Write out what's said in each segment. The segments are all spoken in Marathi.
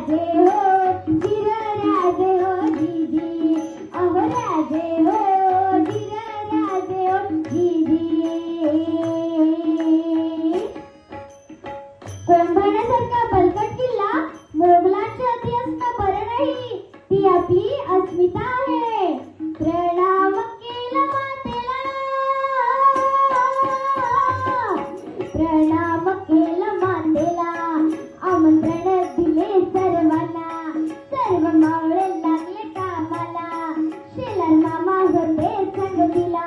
राजे हो, हो दीदी अहो राजे हो. दिला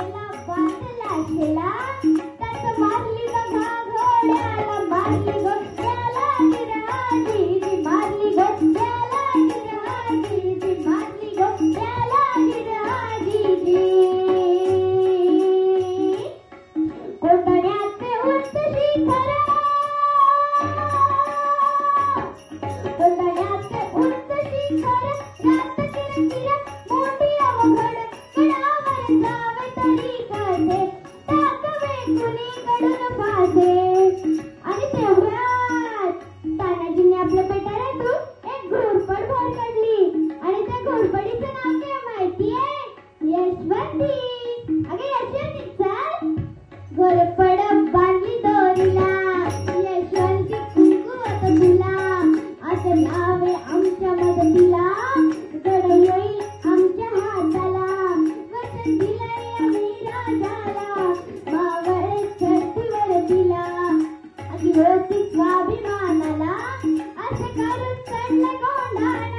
बांधला बांधला त्याच मारली बघा ಕಂಡ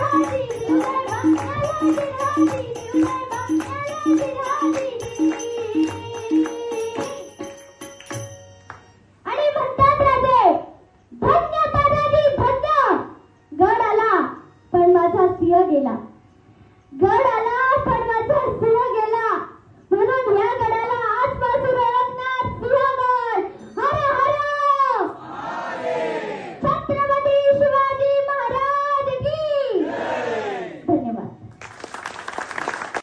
Thank you.